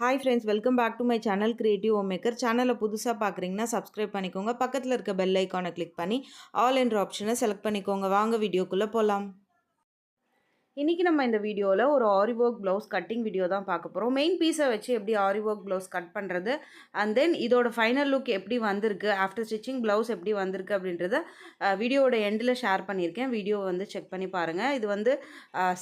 Hi friends welcome back to my channel creative home maker சேனலை புதுசாக பார்க்குறீங்கன்னா subscribe பண்ணிக்கோங்க. பக்கத்தில் இருக்க பெல் ஐக்கானை கிளிக் பண்ணி ஆல் என்ற ஆப்ஷனை செலக்ட் பண்ணிக்கோங்க. வாங்க வீடியோக்குள்ளே போகலாம் இன்றைக்கி நம்ம இந்த வீடியோவில் ஒரு aari work blouse cutting video தான் பார்க்க போகிறோம் மெயின் பீஸை வச்சு எப்படி ஆரி ஒர்க் ப்ளவுஸ் கட் பண்ணுறது அண்ட் தென் இதோட ஃபைனல் லுக் எப்படி வந்திருக்கு ஆஃப்டர் ஸ்டிச்சிங் ப்ளவுஸ் எப்படி வந்திருக்கு அப்படின்றத வீடியோவோட எண்டில் ஷேர் பண்ணியிருக்கேன். வீடியோ வந்து செக் பண்ணி பாருங்கள் இது வந்து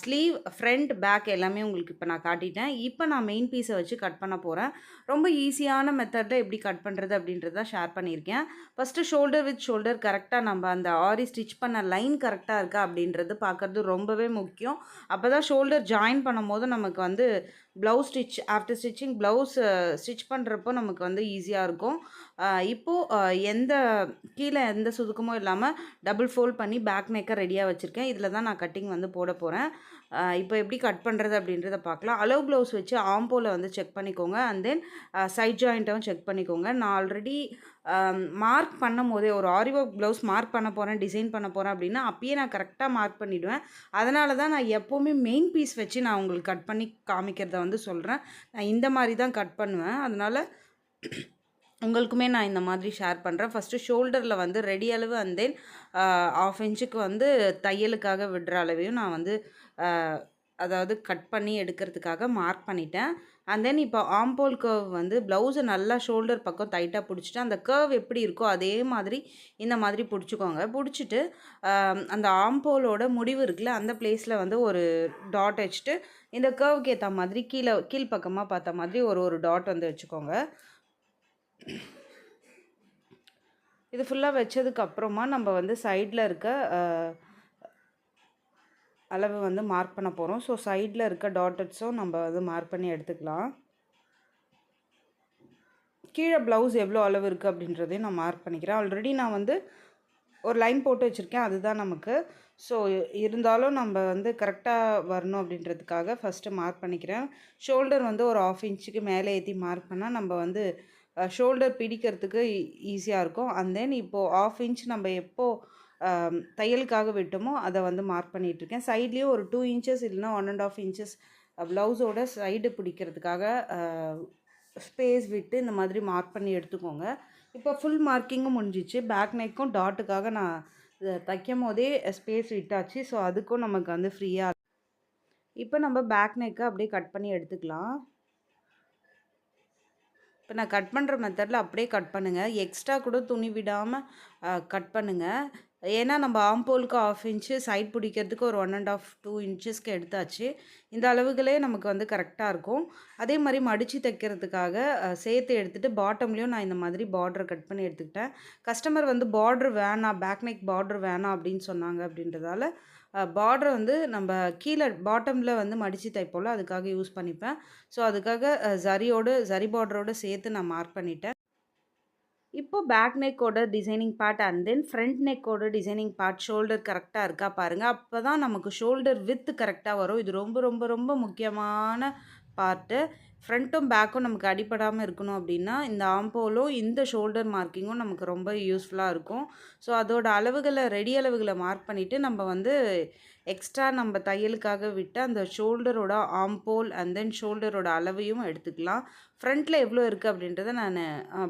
ஸ்லீவ் ஃப்ரண்ட் பேக் எல்லாமே உங்களுக்கு இப்போ நான் காட்டிட்டேன். இப்போ நான் மெயின் பீஸை வச்சு கட் பண்ண போகிறேன் ரொம்ப ஈஸியான மெத்தடில் எப்படி கட் பண்ணுறது அப்படின்றத ஷேர் பண்ணியிருக்கேன். ஃபஸ்ட்டு ஷோல்டர் வித் ஷோல்டர் கரெக்டாக நம்ம அந்த ஆரி ஸ்டிச் பண்ண லைன் கரெக்டாக இருக்கா அப்படின்றது பார்க்குறது ரொம்பவே முக்கியம். அப்போ தான் ஷோல்டர் ஜாயின் பண்ணும் போது நமக்கு வந்து blouse stitch after stitching blouse stitch பண்ணுறப்போ நமக்கு வந்து ஈஸியாக இருக்கும். இப்போது எந்த கீழே எந்த சுதுக்கமும் இல்லாமல் டபுள் ஃபோல்ட் பண்ணி பேக் நெக்கை ரெடியாக வச்சுருக்கேன். இதில் தான் நான் கட்டிங் வந்து போட போகிறேன் இப்போ எப்படி கட் பண்ணுறது அப்படின்றத பார்க்கலாம். அலோவ் ப்ளவுஸ் வச்சு ஆம்போவில் வந்து செக் பண்ணிக்கோங்க. அண்ட் தென் சைட் ஜாயிண்ட்டும் செக் பண்ணிக்கோங்க. நான் ஆல்ரெடி மார்க் பண்ணும் போதே ஒரு ஆரி ஒர்க் ப்ளவுஸ் மார்க் பண்ண போகிறேன் டிசைன் பண்ண போகிறேன் அப்படின்னா அப்பயே நான் கரெக்டாக மார்க் பண்ணிவிடுவேன் அதனால தான் நான் எப்போவுமே மெயின் பீஸ் வச்சு நான் உங்களுக்கு கட் பண்ணி காமிக்கிறத வந்து சொல்கிறேன் நான் இந்த மாதிரி தான் கட் பண்ணுவேன். அதனால் உங்களுக்குமே நான் இந்த மாதிரி ஷேர் பண்ணுறேன் ஃபஸ்ட்டு ஷோல்டரில் வந்து ரெடி அளவு அண்ட் தென் ஆஃப் இன்ச்சுக்கு வந்து தையலுக்காக விடுற அளவையும் நான் வந்து அதாவது கட் பண்ணி எடுக்கிறதுக்காக மார்க் பண்ணிட்டேன். அண்ட் தென் இப்போ ஆம்போல் கர்வ் வந்து ப்ளவுஸை நல்லா ஷோல்டர் பக்கம் டைட்டாக பிடிச்சிட்டு அந்த கர்வ் எப்படி இருக்கோ அதே மாதிரி இந்த மாதிரி பிடிச்சிக்கோங்க. பிடிச்சிட்டு அந்த ஆம்போலோட முடிவு இருக்குல்ல அந்த பிளேஸில் வந்து ஒரு டாட் வச்சுட்டு இந்த கர்வுக்கு ஏற்ற மாதிரி கீழே கீழ்ப்பக்கமாக பார்த்த மாதிரி ஒரு ஒரு டாட் வந்து வச்சுக்கோங்க. இது ஃபுல்லாக வச்சதுக்கப்புறமா நம்ம வந்து சைடில் இருக்க அளவு வந்து மார்க் பண்ண போகிறோம் ஸோ சைடில் இருக்க டாட்டட்ஸும் நம்ம வந்து மார்க் பண்ணி எடுத்துக்கலாம். கீழே ப்ளவுஸ் எவ்வளோ அளவு இருக்குது அப்படின்றதையும் நான் மார்க் பண்ணிக்கிறேன். ஆல்ரெடி நான் வந்து ஒரு லைன் போட்டு வச்சுருக்கேன். அதுதான் நமக்கு. ஸோ இருந்தாலும் நம்ம வந்து கரெக்டாக வரணும் அப்படின்றதுக்காக ஃபஸ்ட்டு மார்க் பண்ணிக்கிறேன். ஷோல்டர் வந்து ஒரு ஆஃப் இன்ச்சுக்கு மேலே ஏற்றி மார்க் பண்ணால் நம்ம வந்து ஷோல்டர் பிடிக்கிறதுக்கு e-, ஈஸியாக இருக்கும். அண்ட் தென் இப்போது ஆஃப் இன்ச் நம்ம எப்போது தையலுக்காக விட்டோமோ அதை வந்து மார்க் பண்ணிகிட்ருக்கேன் சைட்லேயும் ஒரு டூ இன்ச்சஸ் இல்லைனா ஒன் அண்ட் ஆஃப் இன்ச்சஸ் ப்ளவுஸோட சைடு பிடிக்கிறதுக்காக ஸ்பேஸ் விட்டு இந்த மாதிரி மார்க் பண்ணி எடுத்துக்கோங்க. இப்போ ஃபுல் மார்க்கிங்கும் முடிஞ்சிச்சு. பேக் நெக்கும் டாட்டுக்காக நான் தைக்கும் போதே ஸ்பேஸ் விட்டாச்சு ஸோ அதுக்கும் நமக்கு வந்து ஃப்ரீயாக இப்போ நம்ம பேக் நெக்கை அப்படியே கட் பண்ணி எடுத்துக்கலாம். இப்போ நான் கட் பண்ணுற மெத்தடில் அப்படியே கட் பண்ணுங்கள் எக்ஸ்ட்ரா கூட துணி விடாமல் கட் பண்ணுங்கள் ஏன்னா நம்ம ஆம்போலுக்கு ஆஃப் இன்ச்சு சைட் பிடிக்கிறதுக்கு ஒரு ஒன் அண்ட் ஆஃப் டூ இன்ச்சஸ்க்கு எடுத்தாச்சு. இந்த அளவுகளே நமக்கு வந்து கரெக்டாக இருக்கும். அதே மாதிரி மடித்து தைக்கிறதுக்காக சேர்த்து எடுத்துகிட்டு பாட்டம்லேயும் நான் இந்த மாதிரி பார்டர் கட் பண்ணி எடுத்துக்கிட்டேன். கஸ்டமர் வந்து பார்டர் வேணாம் பேக் நெக் பார்டர் வேணாம் அப்படின்னு சொன்னாங்க அப்படின்றதால பார்டர் வந்து நம்ம கீழே பாட்டமில் வந்து மடித்து தைப்போல் அதுக்காக யூஸ் பண்ணிப்பேன். ஸோ அதுக்காக ஜரியோடு ஜரி பார்டரோடு சேர்த்து நான் மார்க் பண்ணிட்டேன். இப்போ பேக் நெக்கோட designing part and then front நெக்கோட டிசைனிங் பார்ட் ஷோல்டர் கரெக்டாக இருக்கா பாருங்கள் அப்போ தான் நமக்கு ஷோல்டர் வித்து கரெக்டாக வரும். இது ரொம்ப ரொம்ப ரொம்ப முக்கியமான பார்ட்டு ஃப்ரண்ட்டும் பேக்கும் நமக்கு அடிப்படாமல் இருக்கணும் அப்படின்னா இந்த ஆம்போலும் இந்த ஷோல்டர் மார்க்கிங்கும் நமக்கு ரொம்ப யூஸ்ஃபுல்லாக இருக்கும். ஸோ அதோட அளவுகளை ரெடி அளவுகளை மார்க் பண்ணிவிட்டு நம்ம வந்து எக்ஸ்ட்ரா நம்ம தையலுக்காக விட்டு அந்த ஷோல்டரோட ஆம்போல் அண்ட் தென் ஷோல்டரோட அளவையும் எடுத்துக்கலாம். ஃப்ரண்ட்டில் எவ்வளோ இருக்குது அப்படின்றத நான்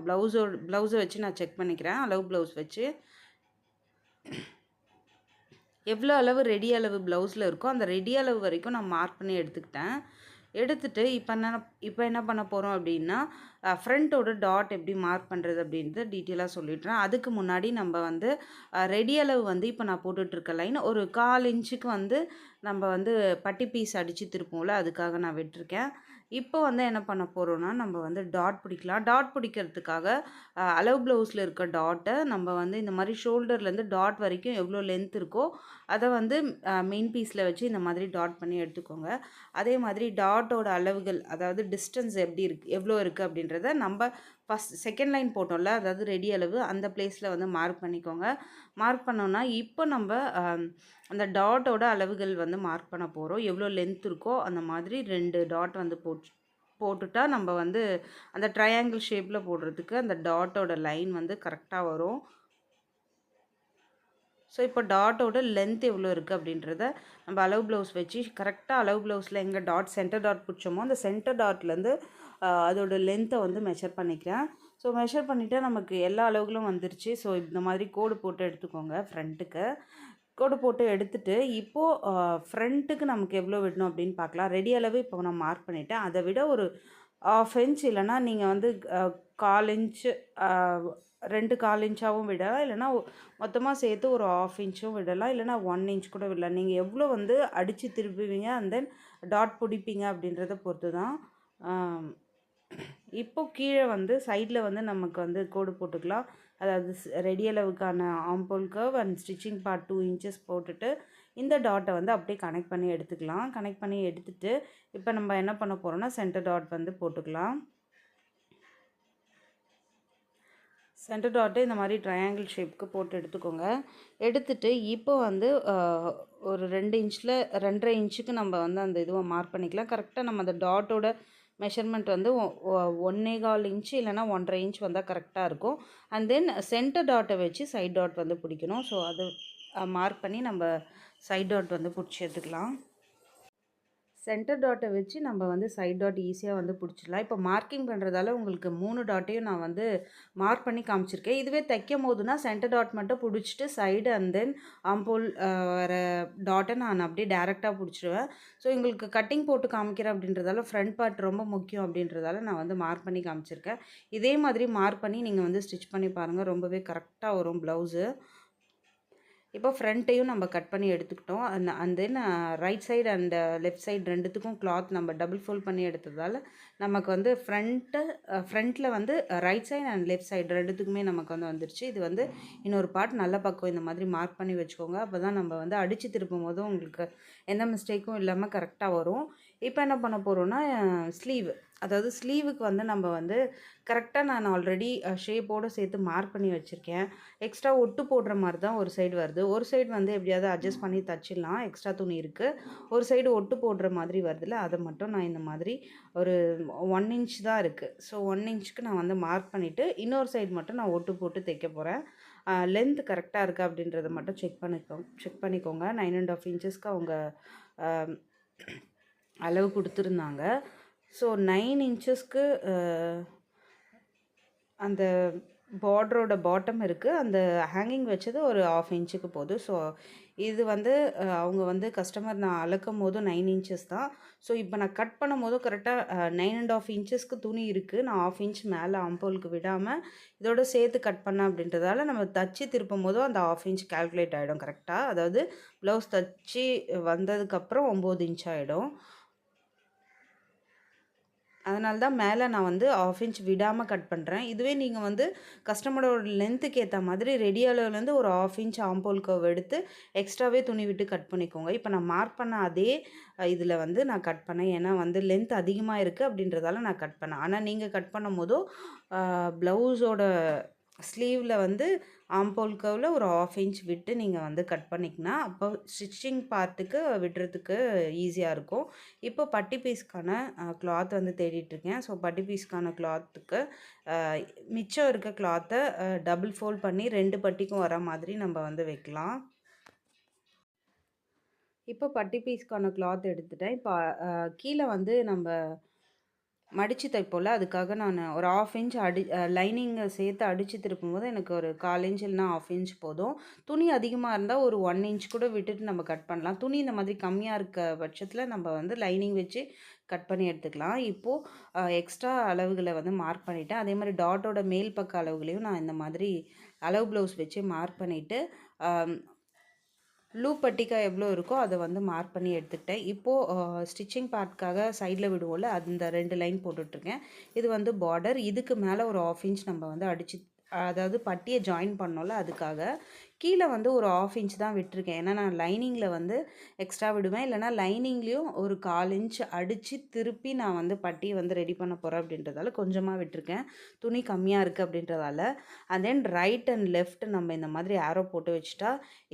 ப்ளவுஸோட ப்ளவுஸை வச்சு நான் செக் பண்ணிக்கிறேன். அளவு ப்ளவுஸ் வச்சு. எவ்வளோ அளவு ரெடி அளவு ப்ளவுஸில் இருக்கோ அந்த ரெடி அளவு வரைக்கும் நான் மார்க் பண்ணி எடுத்துக்கிட்டேன். எடுத்துகிட்டு இப்போ என்ன இப்போ என்ன பண்ண போகிறோம் அப்படின்னா ஃப்ரண்ட்டோட டாட் எப்படி மார்க் பண்ணுறது அப்படின்றது டீட்டெயிலாக சொல்லிடுறேன். அதுக்கு முன்னாடி நம்ம வந்து ரெடி அளவு வந்து இப்போ நான் போட்டுட்ருக்க லைன் ஒரு கால் இன்ச்சுக்கு வந்து நம்ம வந்து பட்டி பீஸ் அடித்து திருப்போம்ல அதுக்காக நான் விட்டுருக்கேன். இப்போ வந்து என்ன பண்ண போகிறோன்னா நம்ம வந்து டாட் பிடிக்கலாம். டாட் பிடிக்கிறதுக்காக அளவு ப்ளவுஸில் இருக்க டாட்டை நம்ம வந்து இந்த மாதிரி ஷோல்டர்லேருந்து டாட் வரைக்கும் எவ்வளோ லென்த் இருக்கோ அதை வந்து மெயின் பீஸில் வச்சு இந்த மாதிரி டாட் பண்ணி எடுத்துக்கோங்க. அதே மாதிரி டாட்டோட அளவுகள் அதாவது டிஸ்டன்ஸ் எப்படி இருக்குது எவ்வளோ இருக்குது அப்படின்ற அப்படின்றத நம்ம ஃபஸ்ட் செகண்ட் லைன் போட்டோம்ல அதாவது ரெடி அளவு அந்த பிளேஸில் வந்து மார்க் பண்ணிக்கோங்க. மார்க் பண்ணோன்னா இப்போ நம்ம அந்த டாட்டோட அளவுகள் வந்து மார்க் பண்ண போகிறோம் எவ்வளோ லென்த் இருக்கோ அந்த மாதிரி ரெண்டு டாட் வந்து போட்டு போட்டுட்டா நம்ம வந்து அந்த ட்ரையாங்கிள் ஷேப்பில் போடுறதுக்கு அந்த டாட்டோட லைன் வந்து கரெக்டாக வரும். ஸோ இப்போ டாட்டோட லென்த் எவ்வளோ இருக்குது அப்படின்றத நம்ம அளவு ப்ளவுஸ் வச்சு கரெக்டாக அளவு ப்ளவுஸில் எங்கே டாட் சென்டர் டாட் பிடிச்சோமோ அந்த சென்டர் டாட்லேருந்து அதோட லென்த்தை வந்து மெஷர் பண்ணிக்கிறேன். ஸோ மெஷர் பண்ணிவிட்டு நமக்கு எல்லா அளவுகளும் வந்துருச்சு. ஸோ இந்த மாதிரி கோடு போட்டு எடுத்துக்கோங்க ஃப்ரண்ட்டுக்கு கோடு போட்டு எடுத்துட்டு இப்போது ஃப்ரண்ட்டுக்கு நமக்கு எவ்வளோ விடணும் அப்படின்னு பார்க்கலாம். ரெடி அளவு இப்போ நான் மார்க் பண்ணிவிட்டேன் அதை விட ஒரு ஆஃப் இன்ச் இல்லைனா நீங்கள் வந்து கால் இன்ச்சு ரெண்டு கால் இன்ச்சாகவும் விடலாம். இல்லைனா மொத்தமாக சேர்த்து ஒரு ஆஃப் இன்ச்சும் விடலாம். இல்லைனா ஒன் இன்ச் கூட விடலாம். நீங்கள் எவ்வளோ வந்து அடித்து திருப்புவீங்க அண்ட் தென் டாட் பிடிப்பீங்க அப்படின்றத பொறுத்து தான் இப்போ கீழே வந்து சைடில் வந்து நமக்கு வந்து கோடு போட்டுக்கலாம். அதாவது ரெடி அளவுக்கான ஆம்போல் curve and stitching part two inches போட்டுட்டு இந்த டாட்டை வந்து அப்படியே கனெக்ட் பண்ணி எடுத்துக்கலாம். கனெக்ட் பண்ணி எடுத்துட்டு இப்போ நம்ம என்ன பண்ண போகிறோம்னா சென்டர் டாட் வந்து போட்டுக்கலாம். சென்டர் டாட்டு இந்த மாதிரி ட்ரையாங்கிள் ஷேப்புக்கு போட்டு எடுத்துக்கோங்க. எடுத்துட்டு இப்போ வந்து ஒரு ரெண்டு இன்ச்சில் ரெண்டரை இன்ச்சுக்கு நம்ம வந்து அந்த இதுவை மார்க் பண்ணிக்கலாம். கரெக்டாக நம்ம அந்த டாட்டோட மெஷர்மெண்ட் வந்து ஒ- ஒன்னே கால் இன்ச் இல்லைனா ஒன்றரை இன்ச் வந்தால் கரெக்டாக இருக்கும். அண்ட் தென் சென்டர் டாட்டை வச்சு சைட் டாட் வந்து பிடிக்கணும். ஸோ அது மார்க் பண்ணி நம்ம சைட் டாட் வந்து பிடிச்சி எடுத்துக்கலாம். சென்டர் டாட்டை வச்சு நம்ம வந்து சைட் டாட் ஈஸியாக வந்து பிடிச்சிடலாம். இப்போ மார்க்கிங் பண்ணுறதால உங்களுக்கு மூணு டாட்டையும் நான் வந்து மார்க் பண்ணி காமிச்சிருக்கேன். இதுவே தைக்கும் போதுனா சென்டர் டாட் மட்டும் பிடிச்சிட்டு சைடு அண்ட் தென் அம்போல் வர டாட்டை நான் அப்படியே டேரெக்டாக பிடிச்சிடுவேன். ஸோ உங்களுக்கு கட்டிங் போட்டு காமிக்கிறேன் அப்படின்றதால ஃப்ரண்ட் பார்ட் ரொம்ப முக்கியம் அப்படின்றதால நான் வந்து மார்க் பண்ணி காமிச்சிருக்கேன். இதே மாதிரி மார்க் பண்ணி நீங்கள் வந்து ஸ்டிச் பண்ணி பாருங்கள் ரொம்பவே கரெக்டாக வரும் ப்ளவுஸு இப்போ ஃப்ரண்ட்டையும் நம்ம கட் பண்ணி எடுத்துக்கிட்டோம். அந்த and then right side and left side ரெண்டுத்துக்கும் கிளாத் நம்ம டபுள் ஃபோல்ட் பண்ணி எடுத்ததால் நமக்கு வந்து ஃப்ரண்ட்டு ஃப்ரண்ட்டில் வந்து right side and left side ரெண்டுத்துக்குமே நமக்கு வந்து வந்துருச்சு. இது வந்து இன்னொரு பார்ட் நல்ல பக்கம் இந்த மாதிரி மார்க் பண்ணி வச்சுக்கோங்க. அப்போ தான் நம்ம வந்து அடித்து திருப்பும் போதும் உங்களுக்கு எந்த மிஸ்டேக்கும் இல்லாமல் கரெக்டாக வரும். இப்போ என்ன பண்ண போகிறோன்னா ஸ்லீவ் அதாவது ஸ்லீவுக்கு வந்து நம்ம வந்து கரெக்டாக நான் ஆல்ரெடி ஷேப்போடு சேர்த்து மார்க் பண்ணி வச்சுருக்கேன். எக்ஸ்ட்ரா ஒட்டு போடுற மாதிரி தான் ஒரு சைடு வருது. ஒரு சைடு வந்து எப்படியாவது அட்ஜஸ்ட் பண்ணி தச்சிடலாம். எக்ஸ்ட்ரா துணி இருக்குது ஒரு சைடு ஒட்டு போடுற மாதிரி வருதுல்ல அதை மட்டும் நான் இந்த மாதிரி ஒரு ஒன் இன்ச் தான் இருக்குது ஸோ ஒன் இன்ச்சுக்கு நான் வந்து மார்க் பண்ணிவிட்டு இன்னொரு சைடு மட்டும் நான் ஒட்டு போட்டு தைக்க போகிறேன் லென்த் கரெக்டாக இருக்கா அப்படின்றத மட்டும் செக் பண்ணிக்கோ செக் பண்ணிக்கோங்க. நைன் அண்ட் ஆஃப் இன்ச்சஸ்க்கு அவங்க அளவு கொடுத்துருந்தாங்க. ஸோ நைன் இன்ச்சஸ்க்கு அந்த பார்டரோட பாட்டம் இருக்குது அந்த ஹேங்கிங் வச்சது ஒரு ஆஃப் இன்ச்சுக்கு போகுது. ஸோ இது வந்து அவங்க வந்து கஸ்டமர் நான் அளக்கும் போதும் நைன் இன்ச்சஸ் தான். ஸோ இப்போ நான் கட் பண்ணும் போதும் கரெக்டாக நைன் அண்ட் ஆஃப் இன்ச்சஸ்க்கு துணி இருக்குது நான் ஆஃப் இன்ச் மேலே அம்போலுக்கு விடாமல் இதோட சேர்த்து கட் பண்ணேன் அப்படின்றதால நம்ம தச்சு திருப்பும் போதும் அந்த ஆஃப் இன்ச் கால்குலேட் ஆகிடும் கரெக்டாக அதாவது ப்ளவுஸ் தச்சு வந்ததுக்கப்புறம் ஒம்பது இன்ச் ஆகிடும் அதனால தான் மேலே நான் வந்து ஆஃப் இன்ச் விடாமல் கட் பண்ணுறேன் இதுவே நீங்கள் வந்து கஸ்டமரோட லென்த்துக்கு ஏற்ற மாதிரி ரெடி அளவுலேருந்து ஒரு ஆஃப் இன்ச் ஆம்போல் கவ் எடுத்து எக்ஸ்ட்ராவே துணி விட்டு கட் பண்ணிக்கோங்க. இப்போ நான் மார்க் பண்ண அதே இதில் வந்து நான் கட் பண்ணேன். ஏன்னா வந்து லென்த் அதிகமாக இருக்குது அப்படின்றதால நான் கட் பண்ணேன். ஆனால் நீங்கள் கட் பண்ணும் போதோ ப்ளவுஸோட ஸ்லீவில் வந்து ஆம்போல் கவில் ஒரு ஆஃப் இன்ச் விட்டு நீங்கள் வந்து கட் பண்ணிக்கினா அப்போ ஸ்டிச்சிங் பார்ட்டுக்கு விடுறதுக்கு ஈஸியாக இருக்கும். இப்போ பட்டி பீஸ்க்கான கிளாத் வந்து தேடிட்டுருக்கேன் ஸோ பட்டி பீஸ்க்கான கிளாத்துக்கு மிச்சம் இருக்க கிளாத்தை டபுள் ஃபோல்ட் பண்ணி ரெண்டு பட்டிக்கும் வர மாதிரி நம்ம வந்து வைக்கலாம். இப்போ பட்டி பீஸ்க்கான கிளாத் எடுத்துட்டேன். இப்போ கீழே வந்து நம்ம மடித்து தைப்போல் அதுக்காக நான் ஒரு ஆஃப் இன்ச் அடி லைனிங்கை சேர்த்து அடித்து திருப்பும்போது எனக்கு ஒரு கால் இன்ச் இல்லைனா ஆஃப் இன்ச் போதும். துணி அதிகமாக இருந்தால் ஒரு ஒன் இன்ச் கூட விட்டுட்டு நம்ம கட் பண்ணலாம். துணி இந்த மாதிரி கம்மியாக இருக்க பட்சத்தில் நம்ம வந்து லைனிங் வச்சு கட் பண்ணி எடுத்துக்கலாம். இப்போது எக்ஸ்ட்ரா அளவுகளை வந்து மார்க் பண்ணிவிட்டேன் அதே மாதிரி டாட்டோட மேல் பக்க அளவுகளையும் நான் இந்த மாதிரி அளவு ப்ளவுஸ் வச்சு மார்க் பண்ணிவிட்டு லூப் பட்டிக்கா எவ்வளோ இருக்கோ அதை வந்து மார்க் பண்ணி எடுத்துக்கிட்டேன். இப்போது ஸ்டிச்சிங் பார்ட்காக சைடில் விடுவோம்ல அந்த ரெண்டு லைன் போட்டுட்ருக்கேன். இது வந்து பார்டர் இதுக்கு மேலே ஒரு ஆஃப் இன்ச் நம்ம வந்து அடிச்சு அதாவது பட்டியை ஜாயின் பண்ணோம்ல அதுக்காக கீழே வந்து ஒரு ஆஃப் இன்ச் தான் விட்டிருக்கேன். ஏன்னா நான் லைனிங்கில் வந்து எக்ஸ்ட்ரா விடுவேன். இல்லைனா லைனிங்லேயும் ஒரு கால் இன்ச் அடித்து திருப்பி நான் வந்து பட்டியை வந்து ரெடி பண்ண போகிறேன் அப்படின்றதால கொஞ்சமாக விட்டிருக்கேன். துணி கம்மியாக இருக்குது அப்படின்றதால. And then right and left நம்ம இந்த மாதிரி ஆரோ போட்டு வச்சுட்டா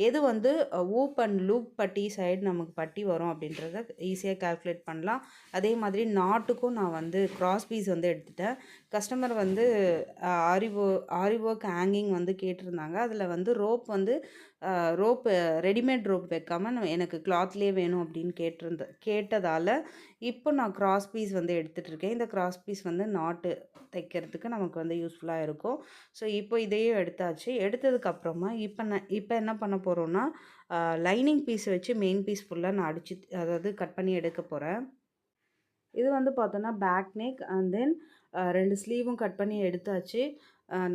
எது வந்து ஊப் அண்ட் லூப் பட்டி சைடு நமக்கு பட்டி வரும் அப்படின்றத ஈஸியாக கால்குலேட் பண்ணலாம். அதே மாதிரி நாட்டுக்கும் நான் வந்து கிராஸ் பீஸ் வந்து எடுத்துட்டேன். கஸ்டமர் வந்து aari work aari work hanging வந்து கேட்டிருந்தாங்க. அதில் வந்து ரோப் வந்து ரோப் ரெடிமேட் ரோப் வைக்காமல் நான் எனக்கு கிளாத்லேயே வேணும் அப்படின்னு கேட்டிருந்த கேட்டதால் இப்போ நான் கிராஸ் பீஸ் வந்து எடுத்துகிட்டு இருக்கேன். இந்த கிராஸ் பீஸ் வந்து நாட்டு தைக்கிறதுக்கு நமக்கு வந்து யூஸ்ஃபுல்லாக இருக்கும். ஸோ இப்போ இதையும் எடுத்தாச்சு. எடுத்ததுக்கப்புறமா இப்போ நான் இப்போ என்ன பண்ண போகிறோன்னா லைனிங் பீஸ் வச்சு மெயின் பீஸ் ஃபுல்லாக நான் அடிச்சு அதாவது கட் பண்ணி எடுக்க போகிறேன் இது வந்து பார்த்தோன்னா பேக் நெக் அண்ட் தென் ரெண்டு ஸ்லீவும் கட் பண்ணி எடுத்தாச்சு.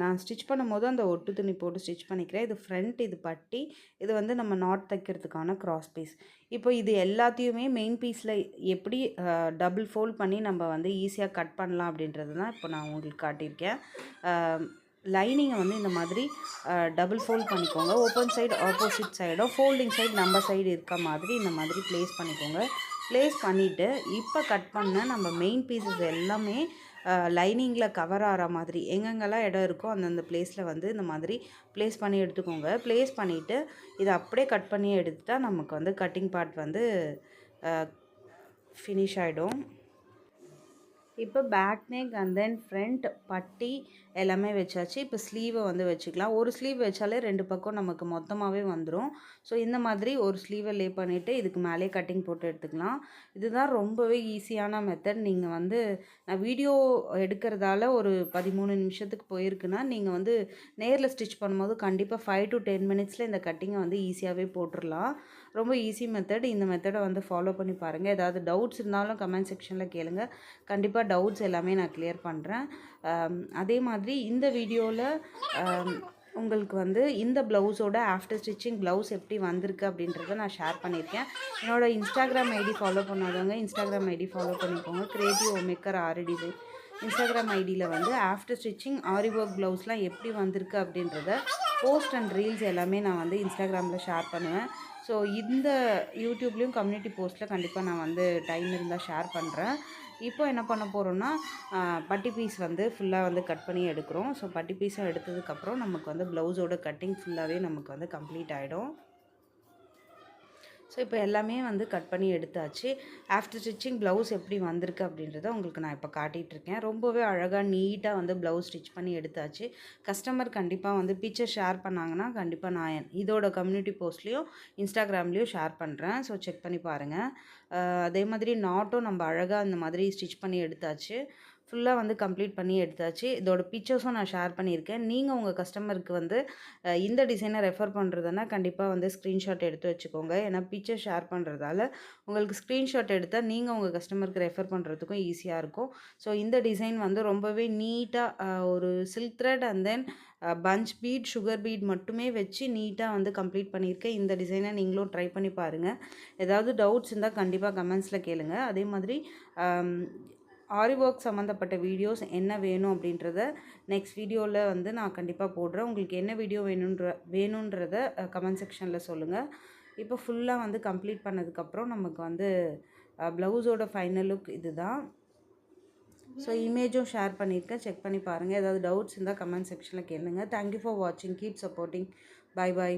நான் ஸ்டிச் பண்ணும்போது அந்த ஒட்டு துணி போட்டு ஸ்டிச் பண்ணிக்கிறேன். இது ஃப்ரண்ட் இது பட்டி இது வந்து நம்ம நாட் தைக்கிறதுக்கான கிராஸ் பீஸ் இப்போ இது எல்லாத்தையுமே மெயின் பீஸில் எப்படி டபுள் ஃபோல்ட் பண்ணி நம்ம வந்து ஈஸியாக கட் பண்ணலாம் அப்படின்றது தான் இப்போ நான் உங்களுக்கு காட்டியிருக்கேன். லைனிங்கை வந்து இந்த மாதிரி டபுள் ஃபோல்ட் பண்ணிக்கோங்க. ஓப்பன் சைடு ஆப்போசிட் சைடோ ஃபோல்டிங் சைடு நம்ம சைடு இருக்க மாதிரி இந்த மாதிரி ப்ளேஸ் பண்ணிக்கோங்க. ப்ளேஸ் பண்ணிவிட்டு இப்போ கட் பண்ண நம்ம மெயின் பீசஸ் எல்லாமே லைனிங்கில் கவர் ஆகிற மாதிரி எங்கெங்கெல்லாம் இடம் இருக்கோ அந்தந்த பிளேஸில் வந்து இந்த மாதிரி ப்ளேஸ் பண்ணி எடுத்துக்கோங்க. ப்ளேஸ் பண்ணிவிட்டு இதை அப்படியே கட் பண்ணி எடுத்துட்டால் நமக்கு வந்து கட்டிங் பார்ட் வந்து ஃபினிஷ் ஆகிடும் இப்போ back neck and then front பட்டி எல்லாமே வச்சாச்சு. இப்போ ஸ்லீவை வந்து வச்சுக்கலாம். ஒரு ஸ்லீவ் வச்சாலே ரெண்டு பக்கம் நமக்கு மொத்தமாகவே வந்துடும் ஸோ இந்த மாதிரி ஒரு ஸ்லீவை லே பண்ணிவிட்டு இதுக்கு மேலே கட்டிங் போட்டு எடுத்துக்கலாம். இதுதான் ரொம்பவே ஈஸியான மெத்தட் நீங்கள் வந்து நான் வீடியோ எடுக்கிறதால ஒரு பதிமூணு நிமிஷத்துக்கு போயிருக்குன்னா நீங்கள் வந்து நேரில் ஸ்டிச் பண்ணும்போது கண்டிப்பாக ஃபைவ் டு டென் மினிட்ஸில் இந்த கட்டிங்கை வந்து ஈஸியாகவே போட்டுடலாம் ரொம்ப ஈஸி மெத்தட் இந்த மெத்தடை வந்து ஃபாலோ பண்ணி பாருங்கள் ஏதாவது டவுட்ஸ் இருந்தாலும் கமெண்ட் செக்ஷனில் கேளுங்க. கண்டிப்பாக டவுட்ஸ் எல்லாமே நான் கிளியர் பண்ணுறேன் அதே மாதிரி இந்த வீடியோவில் உங்களுக்கு வந்து இந்த ப்ளவுஸோட ஆஃப்டர் ஸ்டிச்சிங் ப்ளவுஸ் எப்படி வந்திருக்கு அப்படின்றத நான் ஷேர் பண்ணியிருக்கேன். என்னோட இன்ஸ்டாகிராம் ஐடி ஃபாலோ பண்ணாதவங்க இன்ஸ்டாகிராம் ஐடி ஃபாலோ பண்ணிக்கோங்க. Creative maker aari design Instagram ஐடியில் வந்து ஆஃப்டர் ஸ்டிச்சிங் ஆரி ஒர்க் ப்ளவுஸ்லாம் எப்படி வந்திருக்கு அப்படின்றத போஸ்ட் அண்ட் ரீல்ஸ் எல்லாமே நான் வந்து இன்ஸ்டாகிராமில் ஷேர் பண்ணுவேன். ஸோ இந்த யூடியூப்லேயும் கம்யூனிட்டி போஸ்ட்டில் கண்டிப்பாக நான் வந்து டைம் இருந்தால் ஷேர் பண்ணுறேன் இப்போ என்ன பண்ண போகிறோன்னா பட்டி பீஸ் வந்து ஃபுல்லாக வந்து கட் பண்ணி எடுக்கிறோம். ஸோ பட்டி பீஸும் எடுத்ததுக்கப்புறம் நமக்கு வந்து ப்ளவுஸோட கட்டிங் ஃபுல்லாகவே நமக்கு வந்து கம்ப்ளீட் ஆகிடும் ஸோ இப்போ எல்லாமே வந்து கட் பண்ணி எடுத்தாச்சு. ஆஃப்டர் ஸ்டிச்சிங் ப்ளவுஸ் எப்படி வந்திருக்கு அப்படின்றத உங்களுக்கு நான் இப்போ காட்டிகிட்ருக்கேன் ரொம்பவே அழகாக நீட்டாக வந்து ப்ளவுஸ் ஸ்டிச் பண்ணி எடுத்தாச்சு. கஸ்டமர் கண்டிப்பாக வந்து பிக்சர் ஷேர் பண்ணாங்கன்னா கண்டிப்பாக நான் இதோட கம்யூனிட்டி போஸ்ட்லேயும் இன்ஸ்டாகிராம்லேயும் ஷேர் பண்ணுறேன் ஸோ செக் பண்ணி பாருங்கள் அதே மாதிரி நாட்டும் நம்ம அழகாக அந்த மாதிரி ஸ்டிச் பண்ணி எடுத்தாச்சு. ஃபுல்லாக வந்து கம்ப்ளீட் பண்ணி எடுத்தாச்சு. இதோட பிக்சர்ஸும் நான் ஷேர் பண்ணியிருக்கேன். நீங்கள் உங்கள் கஸ்டமருக்கு வந்து இந்த டிசைனை ரெஃபர் பண்ணுறதுனா கண்டிப்பாக வந்து ஸ்க்ரீன்ஷாட் எடுத்து வச்சுக்கோங்க. ஏன்னா பிக்சர் ஷேர் பண்ணுறதால உங்களுக்கு ஸ்க்ரீன்ஷாட் எடுத்தால் நீங்கள் உங்கள் கஸ்டமருக்கு ரெஃபர் பண்ணுறதுக்கும் ஈஸியாக இருக்கும். ஸோ இந்த டிசைன் வந்து ரொம்பவே நீட்டாக ஒரு silk thread and then punch bead sugar bead மட்டுமே வச்சு நீட்டாக வந்து கம்ப்ளீட் பண்ணியிருக்கேன். இந்த டிசைனை நீங்களும் ட்ரை பண்ணி பாருங்கள் ஏதாவது டவுட்ஸ் இருந்தால் கண்டிப்பாக கமெண்ட்ஸில் கேளுங்கள் அதே மாதிரி ஆரி ஒர்க் சம்மந்தப்பட்ட வீடியோஸ் என்ன வேணும் அப்படின்றத நெக்ஸ்ட் வீடியோவில் வந்து நான் கண்டிப்பாக போடுறேன். உங்களுக்கு என்ன வீடியோ வேணுன்ற வேணுன்றத கமெண்ட் செக்ஷனில் சொல்லுங்கள் இப்போ ஃபுல்லாக வந்து கம்ப்ளீட் பண்ணதுக்கப்புறம் நமக்கு வந்து ப்ளவுஸோட ஃபைனல் லுக் இதுதான். ஸோ இமேஜும் ஷேர் பண்ணியிருக்கேன். செக் பண்ணி பாருங்கள் ஏதாவது டவுட்ஸ் இருந்தால் கமெண்ட் செக்ஷனில் கேளுங்கள் தேங்க்யூ ஃபார் வாட்சிங் கீப் சப்போர்ட்டிங் பை பாய்